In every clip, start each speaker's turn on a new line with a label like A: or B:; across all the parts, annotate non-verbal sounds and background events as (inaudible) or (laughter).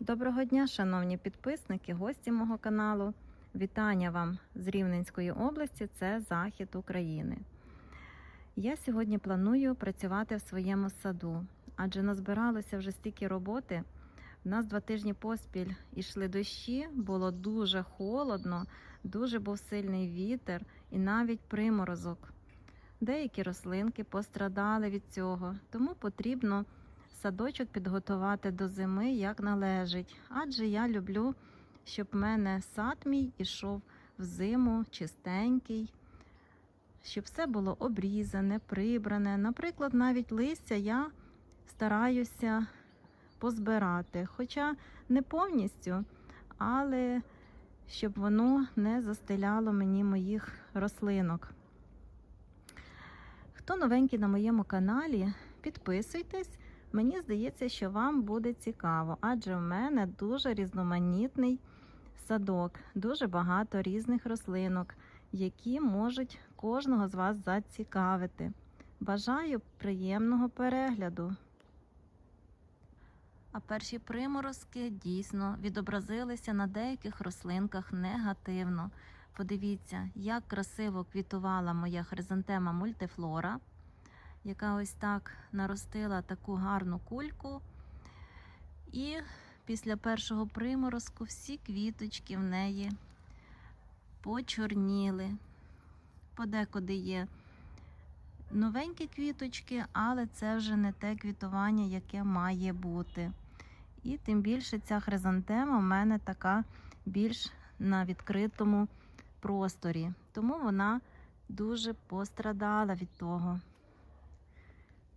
A: Доброго дня, шановні підписники, гості мого каналу. Вітання вам з Рівненської області, це захід України. Я сьогодні планую працювати в своєму саду, адже назбиралося вже стільки роботи. У нас два тижні поспіль ішли дощі, було дуже холодно, дуже був сильний вітер і навіть приморозок. Деякі рослинки пострадали від цього, тому потрібно садочок підготувати до зими як належить. Адже я люблю, щоб в мене сад мій ішов в зиму чистенький, щоб все було обрізане, прибране. Наприклад, навіть листя я стараюся позбирати, хоча не повністю, але щоб воно не застеляло мені моїх рослинок. Хто новенький на моєму каналі, підписуйтесь. Мені здається, що вам буде цікаво, адже в мене дуже різноманітний садок, дуже багато різних рослинок, які можуть кожного з вас зацікавити. Бажаю приємного перегляду. А перші приморозки дійсно відобразилися на деяких рослинках негативно. Подивіться, як красиво квітувала моя хризантема мультифлора яка ось так наростила таку гарну кульку. І після першого приморозку всі квіточки в неї почорніли. Подекуди є новенькі квіточки, але це вже не те квітування, яке має бути. І тим більше ця хризантема в мене така більш на відкритому просторі. Тому вона дуже пострадала від того.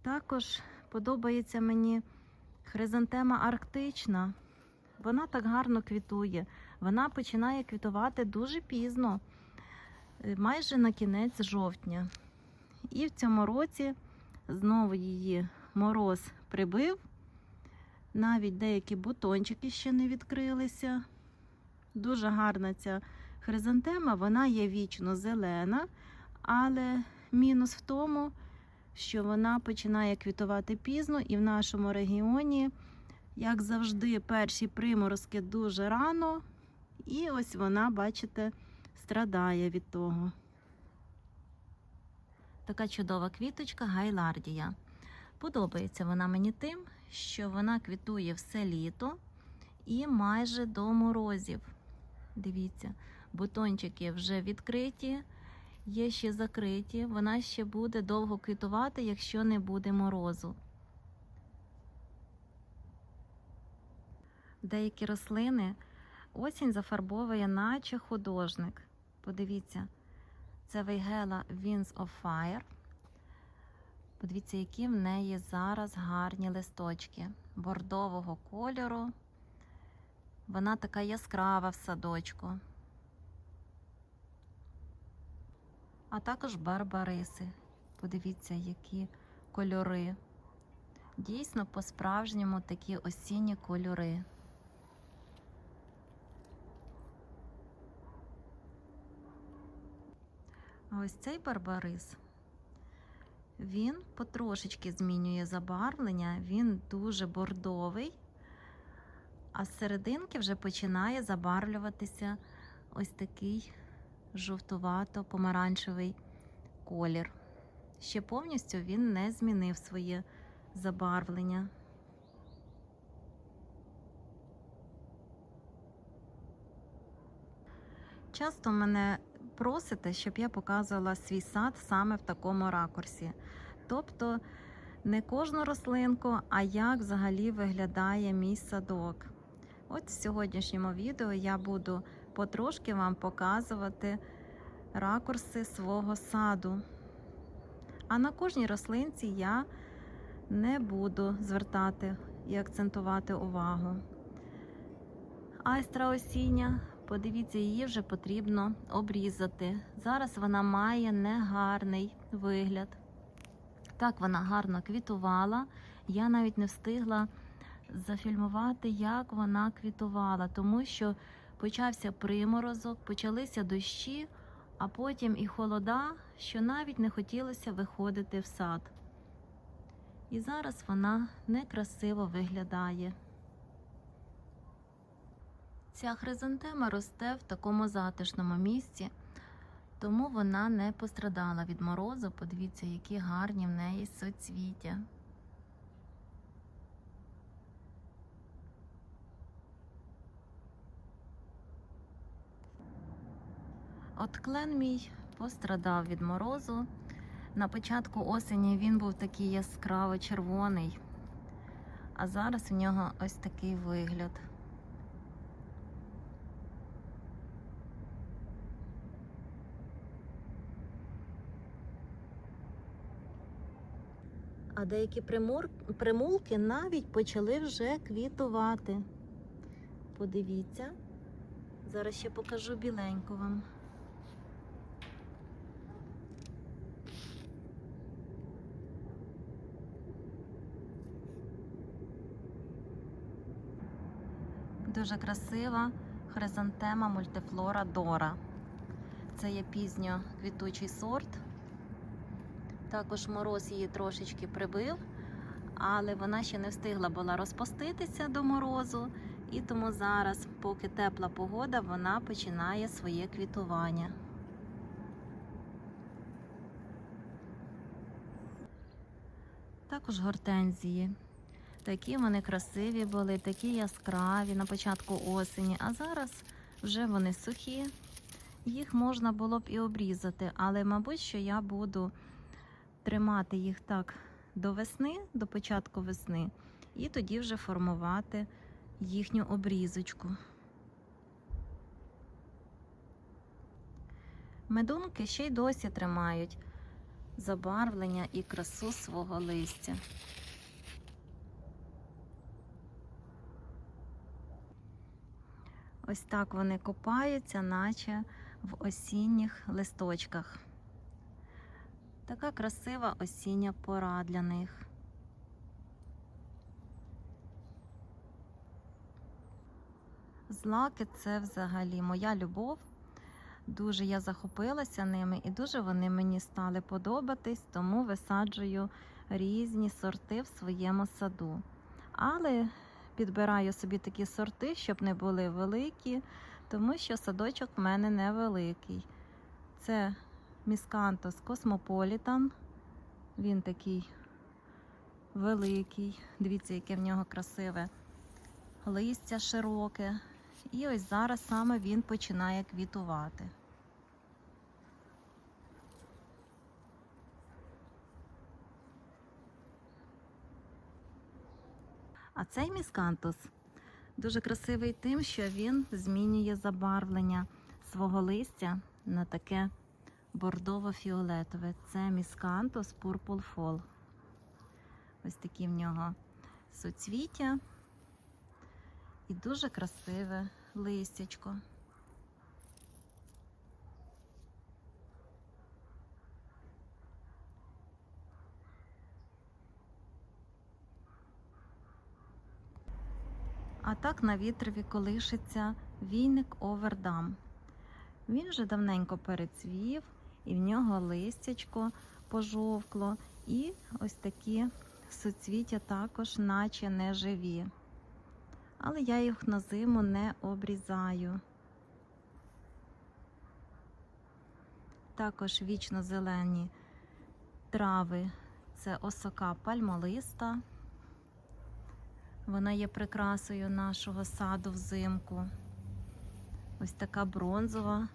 A: Також подобається мені хризантема арктична. Вона так гарно квітує. Вона починає квітувати дуже пізно, е, майже на кінець жовтня. І в цьому році знову її мороз прибив. Навіть деякі бутончики ще не відкрилися. Дуже гарна ця хризантема, вона є вічно зелена, але мінус в тому, що вона починає квітувати пізно, і в нашому регіоні, як завжди, перші приморозки дуже рано, і ось вона, бачите, страдає від того. Така чудова квіточка гайлардія. Подобається вона мені тим, що вона квітує все літо і майже до морозів. Дивіться, бутончики вже відкриті є ще закриті, вона ще буде довго квітувати, якщо не буде морозу. Деякі рослини осінь зафарбовує, наче художник. Подивіться, це вейгела Winds of Fire. Подивіться, які в неї зараз гарні листочки бордового кольору. Вона така яскрава в садочку. А також барбариси. Подивіться, які кольори. Дійсно, по-справжньому такі осінні кольори. А ось цей барбарис, він потрошечки змінює забарвлення, він дуже бордовий, а з серединки вже починає забарвлюватися ось такий жовтувато-помаранчевий колір. Ще повністю він не змінив своє забарвлення. Часто мене просите, щоб я показувала свій сад саме в такому ракурсі. Тобто не кожну рослинку, а як взагалі виглядає мій садок. От в сьогоднішньому відео я буду потрошки вам показувати ракурси свого саду. А на кожній рослинці я не буду звертати і акцентувати увагу. Айстра осіння, подивіться, її вже потрібно обрізати. Зараз вона має негарний вигляд. Так, вона гарно квітувала. Я навіть не встигла зафільмувати, як вона квітувала, тому що почався приморозок, почалися дощі, а потім і холода, що навіть не хотілося виходити в сад. І зараз вона некрасиво виглядає. Ця хризантема росте в такому затишному місці, тому вона не пострадала від морозу. Подивіться, які гарні в неї соцвіття. От клен мій пострадав від морозу. На початку осені він був такий яскраво червоний, а зараз у нього ось такий вигляд. А деякі примур... примулки навіть почали вже квітувати. Подивіться. Зараз ще покажу біленьку вам. Дуже красива хризантема мультифлора Дора. Це є пізньо квітучий сорт. Також мороз її трошечки прибив, але вона ще не встигла була розпуститися до морозу, і тому зараз, поки тепла погода, вона починає своє квітування. Також гортензії. Такі вони красиві були, такі яскраві на початку осені, а зараз вже вони сухі. Їх можна було б і обрізати, але, мабуть, що я буду тримати їх так до весни, до початку весни, і тоді вже формувати їхню обрізочку. Медунки ще й досі тримають забарвлення і красу свого листя. Ось так вони копаються, наче в осінніх листочках. Така красива осіння пора для них. Злаки це взагалі моя любов. Дуже я захопилася ними і дуже вони мені стали подобатись, тому висаджую різні сорти в своєму саду. Але підбираю собі такі сорти, щоб не були великі, тому що садочок в мене невеликий. Це Міскантос Космополітан. Він такий великий. Дивіться, яке в нього красиве листя широке. І ось зараз саме він починає квітувати. А цей міскантус дуже красивий тим, що він змінює забарвлення свого листя на таке бордово-фіолетове. Це міскантус Purple Fall. Ось такі в нього суцвіття і дуже красиве листячко. А так на вітрові колишиться війник Овердам. Він вже давненько перецвів, і в нього листячко пожовкло, і ось такі суцвіття також, наче не живі. Але я їх на зиму не обрізаю. Також вічно зелені трави це осока пальмолиста. Вона є прикрасою нашого саду взимку. Ось така бронзова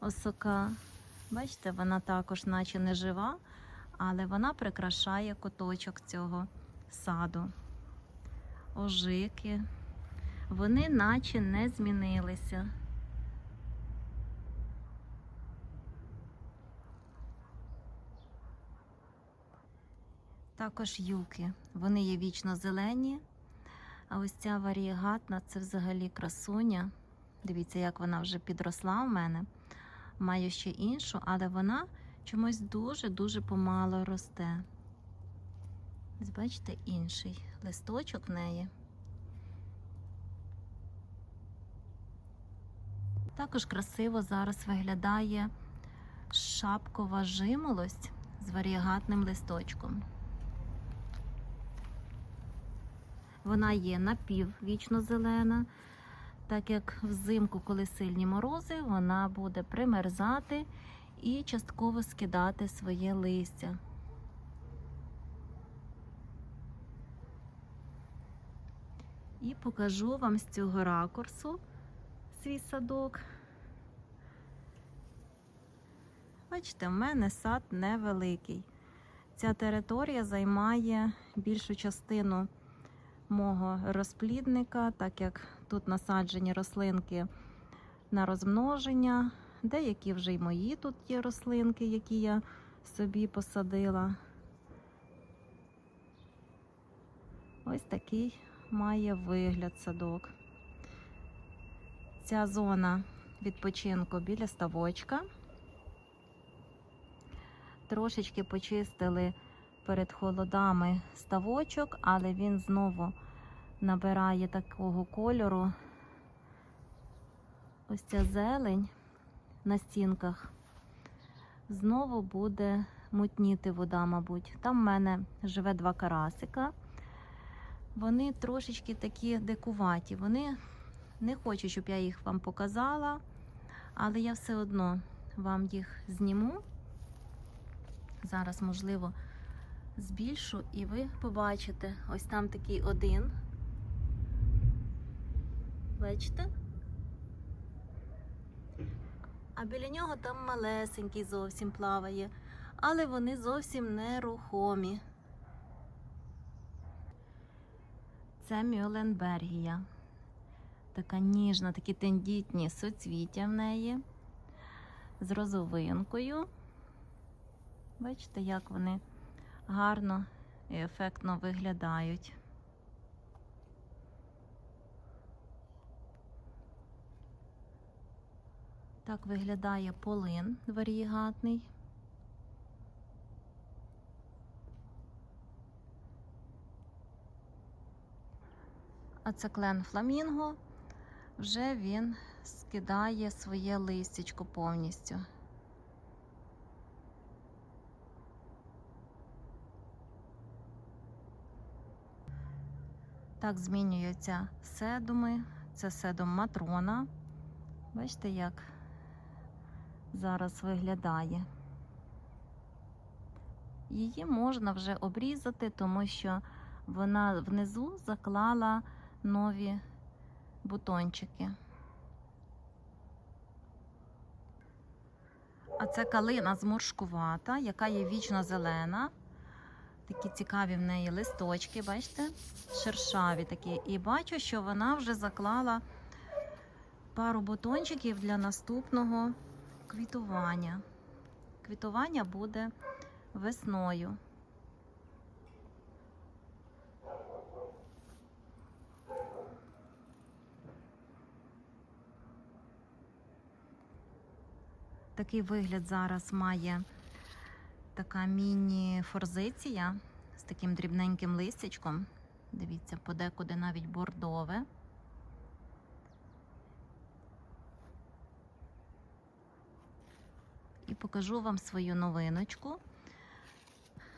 A: осока. Бачите, вона також, наче не жива, але вона прикрашає куточок цього саду. Ожики. Вони наче не змінилися. Також юки. Вони є вічно зелені. А ось ця варієгатна це взагалі красуня. Дивіться, як вона вже підросла у мене. Маю ще іншу, але вона чомусь дуже-дуже помало росте. Ось бачите, інший листочок в неї. Також красиво зараз виглядає шапкова жимолость з варієгатним листочком. Вона є напіввічно зелена, Так як взимку, коли сильні морози, вона буде примерзати і частково скидати своє листя. І покажу вам з цього ракурсу свій садок. Бачите, в мене сад невеликий. Ця територія займає більшу частину мого розплідника, так як тут насаджені рослинки на розмноження. Деякі вже й мої тут є рослинки, які я собі посадила. Ось такий має вигляд садок. Ця зона відпочинку біля ставочка. Трошечки почистили перед холодами ставочок, але він знову набирає такого кольору. Ось ця зелень на стінках. Знову буде мутніти вода, мабуть. Там в мене живе два карасика. Вони трошечки такі дикуваті. Вони не хочуть, щоб я їх вам показала, але я все одно вам їх зніму. Зараз, можливо, збільшу, і ви побачите, ось там такий один. Бачите? А біля нього там малесенький зовсім плаває, але вони зовсім нерухомі. Це Мюлленбергія. Така ніжна, такі тендітні суцвіття в неї з розовинкою. Бачите, як вони гарно і ефектно виглядають. Так виглядає полин варієгатний. А це клен фламінго. Вже він скидає своє листячко повністю. Так змінюються седуми. Це седум матрона. Бачите, як зараз виглядає. Її можна вже обрізати, тому що вона внизу заклала нові бутончики. А це калина зморшкувата, яка є вічно зелена. Такі цікаві в неї листочки, бачите? Шершаві такі. І бачу, що вона вже заклала пару бутончиків для наступного квітування. Квітування буде весною. Такий вигляд зараз має така міні-форзиція з таким дрібненьким листячком. Дивіться, подекуди навіть бордове. І покажу вам свою новиночку.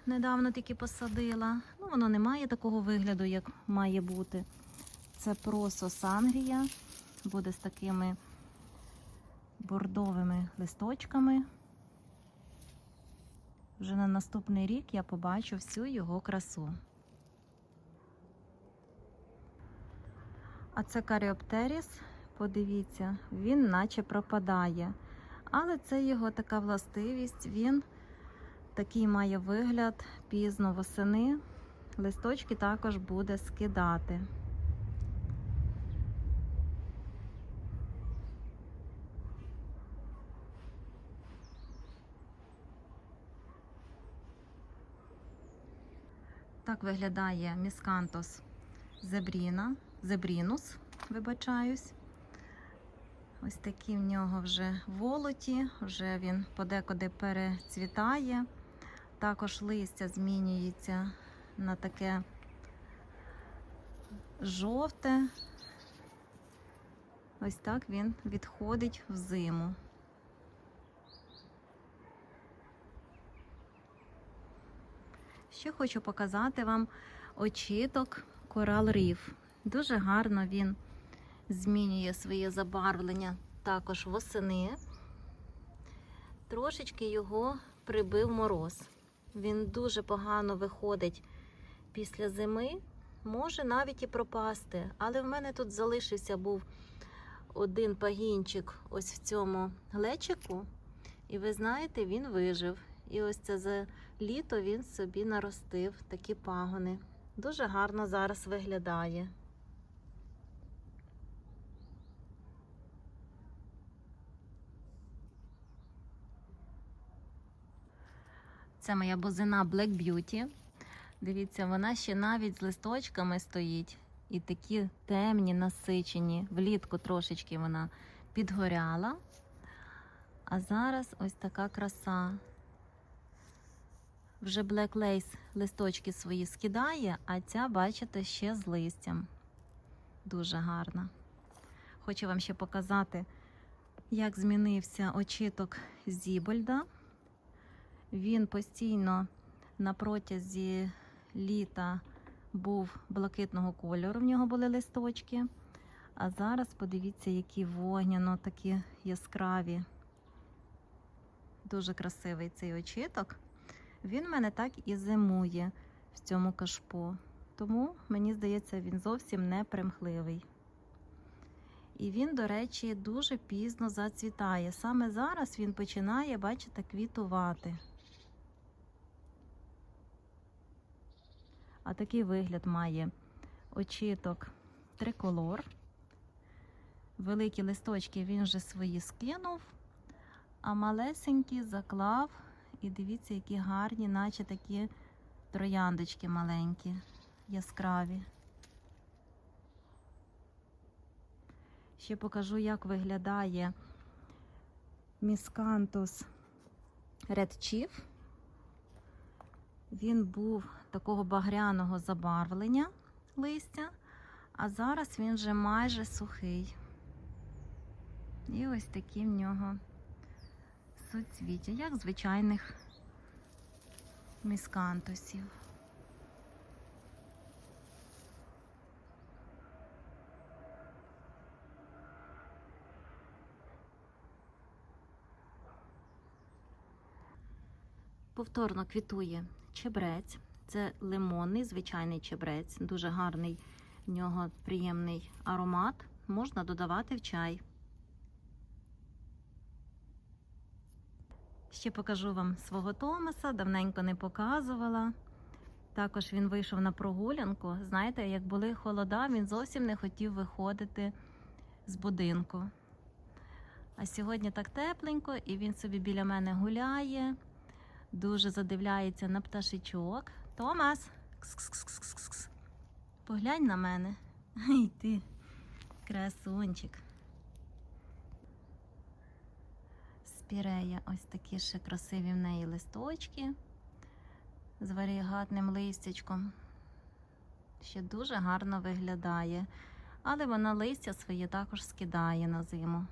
A: Недавно тільки посадила. Ну, воно не має такого вигляду, як має бути. Це просо Сангрія. Буде з такими бордовими листочками. Вже на наступний рік я побачу всю його красу. А це каріоптеріс, подивіться, він наче пропадає. Але це його така властивість, він такий має вигляд пізно восени. Листочки також буде скидати. Так виглядає міскантос зебріна, зебрінус, вибачаюсь. Ось такі в нього вже волоті, вже він подекуди перецвітає. Також листя змінюється на таке жовте. Ось так він відходить в зиму. Ще хочу показати вам очіток Coral Reef. Дуже гарно він змінює своє забарвлення також восени. Трошечки його прибив мороз. Він дуже погано виходить після зими, може навіть і пропасти. Але в мене тут залишився був один пагінчик ось в цьому глечику. І ви знаєте, він вижив. І ось це літо він собі наростив такі пагони. Дуже гарно зараз виглядає. Це моя бузина Black Beauty. Дивіться, вона ще навіть з листочками стоїть. І такі темні, насичені. Влітку трошечки вона підгоряла. А зараз ось така краса. Вже Black Lace листочки свої скидає, а ця, бачите, ще з листям. Дуже гарна. Хочу вам ще показати, як змінився очіток Зібольда. Він постійно на протязі літа був блакитного кольору, в нього були листочки. А зараз подивіться, які вогняно такі яскраві. Дуже красивий цей очіток. Він в мене так і зимує в цьому кашпо. Тому, мені здається, він зовсім не примхливий. І він, до речі, дуже пізно зацвітає. Саме зараз він починає, бачите, квітувати. А такий вигляд має очіток триколор. Великі листочки він вже свої скинув, а малесенькі заклав. І дивіться, які гарні, наче такі трояндочки маленькі, яскраві. Ще покажу, як виглядає міскантус Red Chief. Він був такого багряного забарвлення листя, а зараз він вже майже сухий. І ось такі в нього суцвіття, як звичайних міскантусів. Повторно квітує чебрець. Це лимонний, звичайний чебрець, дуже гарний в нього приємний аромат. Можна додавати в чай. Ще покажу вам свого Томаса, давненько не показувала. Також він вийшов на прогулянку. Знаєте, як були холода, він зовсім не хотів виходити з будинку. А сьогодні так тепленько, і він собі біля мене гуляє, дуже задивляється на пташечок. Томас, кс-кс-кс-кс-кс. поглянь на мене. (laughs) Ай ти, красунчик. Спірея, ось такі ще красиві в неї листочки з варігатним листячком. Ще дуже гарно виглядає, але вона листя своє також скидає на зиму.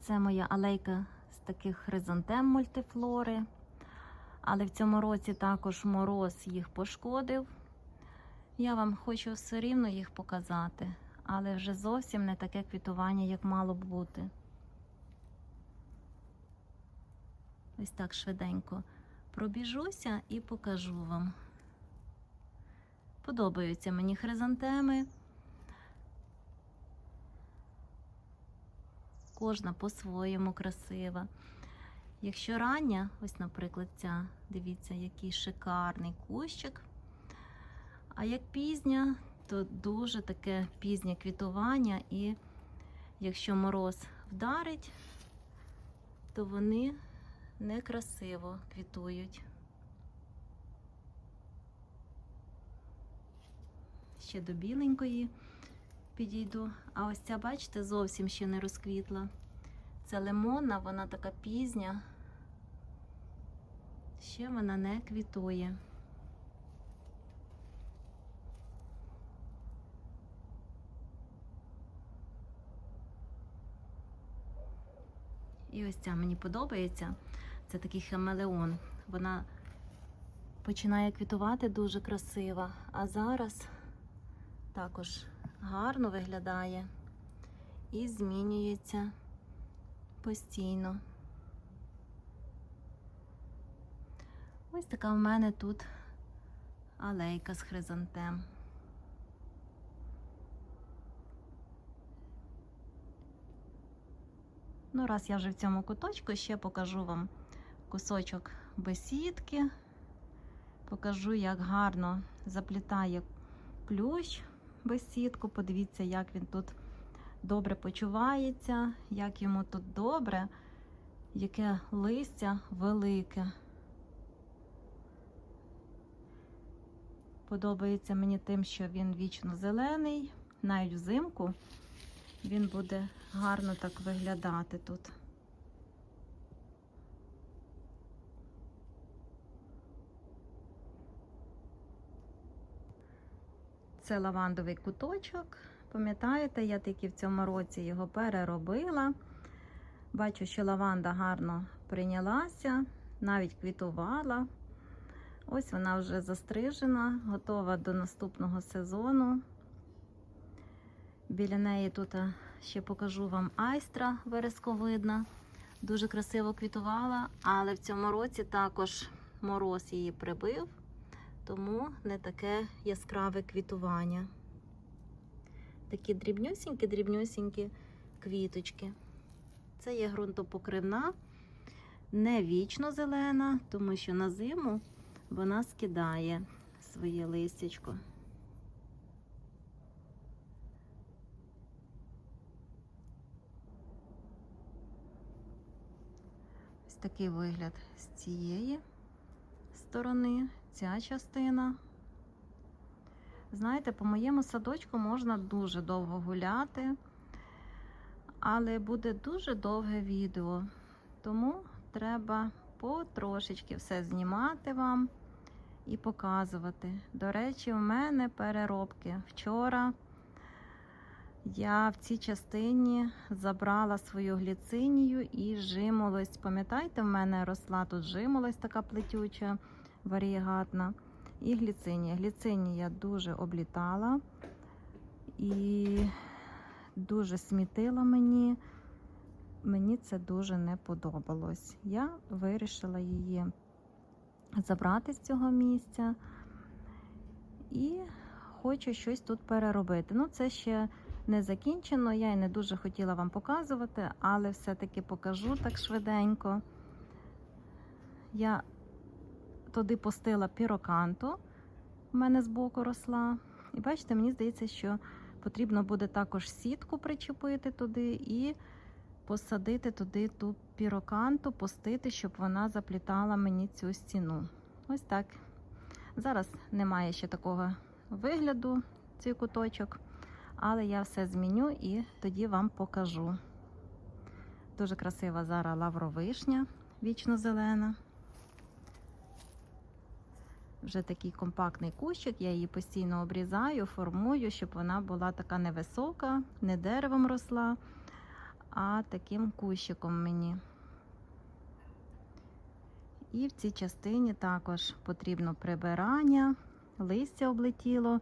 A: Це моя алейка з таких хризантем мультифлори. Але в цьому році також мороз їх пошкодив. Я вам хочу все рівно їх показати, але вже зовсім не таке квітування, як мало б бути. Ось так швиденько пробіжуся і покажу вам. Подобаються мені хризантеми. Кожна по-своєму красива. Якщо рання, ось, наприклад, ця, дивіться, який шикарний кущик. А як пізня, то дуже таке пізнє квітування, і якщо мороз вдарить, то вони некрасиво квітують. Ще до біленької підійду. А ось ця, бачите, зовсім ще не розквітла. Це лимонна, вона така пізня. Ще вона не квітує. І ось ця мені подобається. Це такий хамелеон. Вона починає квітувати дуже красива, а зараз також гарно виглядає і змінюється постійно. Ось така в мене тут алейка з хризантем. Ну, раз я вже в цьому куточку, ще покажу вам кусочок бесідки. Покажу, як гарно заплітає плющ бесідку. Подивіться, як він тут добре почувається, як йому тут добре, яке листя велике. Подобається мені тим, що він вічно зелений, навіть взимку він буде гарно так виглядати тут. Це лавандовий куточок. Пам'ятаєте, я тільки в цьому році його переробила. Бачу, що лаванда гарно прийнялася, навіть квітувала. Ось вона вже застрижена, готова до наступного сезону. Біля неї тут ще покажу вам айстра вересковидна. Дуже красиво квітувала, але в цьому році також мороз її прибив, тому не таке яскраве квітування. Такі дрібнюсінькі-дрібнюсінькі квіточки. Це є ґрунтопокривна, не вічно зелена, тому що на зиму вона скидає своє листячко. Ось такий вигляд з цієї сторони, ця частина. Знаєте, по моєму садочку можна дуже довго гуляти, але буде дуже довге відео, тому треба потрошечки все знімати вам і показувати. До речі, у мене переробки. Вчора я в цій частині забрала свою гліцинію і жимолость. Пам'ятаєте, в мене росла тут жимолость така плетюча, варієгатна. І гліцинія. Гліцинія дуже облітала і дуже смітила мені. Мені це дуже не подобалось. Я вирішила її забрати з цього місця і хочу щось тут переробити. Ну, це ще не закінчено, я і не дуже хотіла вам показувати, але все-таки покажу так швиденько. Я туди пустила піроканту, в мене збоку росла. І бачите, мені здається, що потрібно буде також сітку причепити туди і посадити туди ту піроканту, пустити, щоб вона заплітала мені цю стіну. Ось так. Зараз немає ще такого вигляду, цей куточок, але я все зміню і тоді вам покажу. Дуже красива зараз лавровишня, вічно зелена. Вже такий компактний кущик, я її постійно обрізаю, формую, щоб вона була така невисока, не деревом росла, а таким кущиком мені. І в цій частині також потрібно прибирання, листя облетіло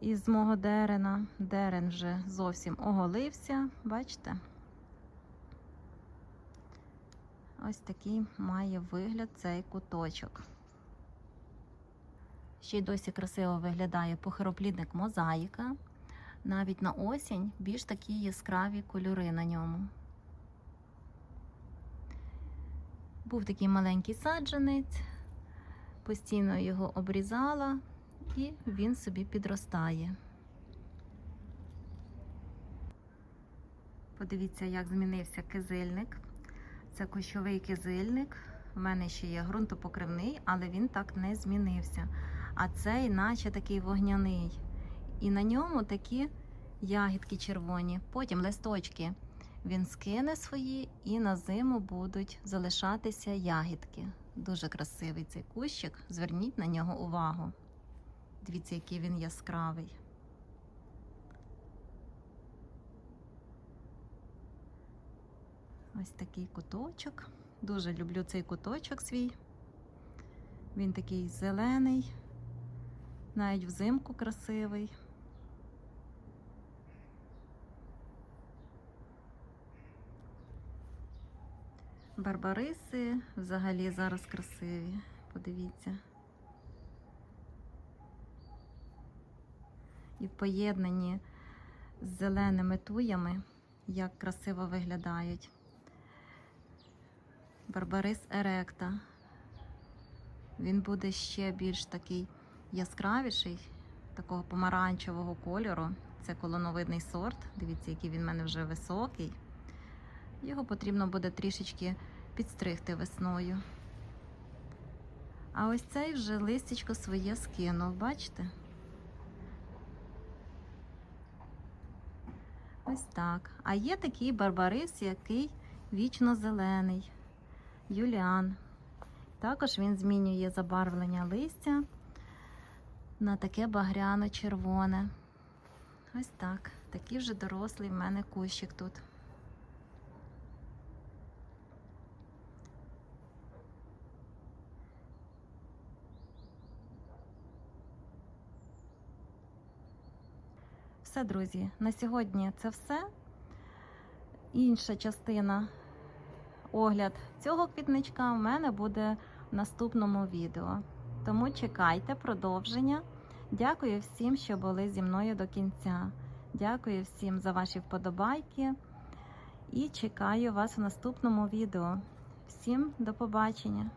A: із мого дерена. Дерен вже зовсім оголився, бачите? Ось такий має вигляд цей куточок. Ще й досі красиво виглядає похироплідник мозаїка. Навіть на осінь більш такі яскраві кольори на ньому. Був такий маленький саджанець, постійно його обрізала, і він собі підростає. Подивіться, як змінився кизильник. Це кущовий кизильник. У мене ще є ґрунтопокривний, але він так не змінився. А цей, наче такий вогняний. І на ньому такі ягідки червоні, потім листочки. Він скине свої і на зиму будуть залишатися ягідки. Дуже красивий цей кущик. Зверніть на нього увагу. Дивіться, який він яскравий. Ось такий куточок. Дуже люблю цей куточок свій. Він такий зелений, навіть взимку красивий. Барбариси взагалі зараз красиві, подивіться. І поєднані з зеленими туями, як красиво виглядають. Барбарис Еректа. Він буде ще більш такий яскравіший, такого помаранчевого кольору. Це колоновидний сорт. Дивіться, який він в мене вже високий. Його потрібно буде трішечки підстригти весною. А ось цей вже листячко своє скинув, бачите? Ось так. А є такий барбарис, який вічно зелений. Юліан. Також він змінює забарвлення листя на таке багряно-червоне. Ось так. Такий вже дорослий в мене кущик тут. Все, друзі, на сьогодні це все. Інша частина огляд цього квітничка в мене буде в наступному відео. Тому чекайте продовження. Дякую всім, що були зі мною до кінця. Дякую всім за ваші вподобайки. І чекаю вас в наступному відео. Всім до побачення!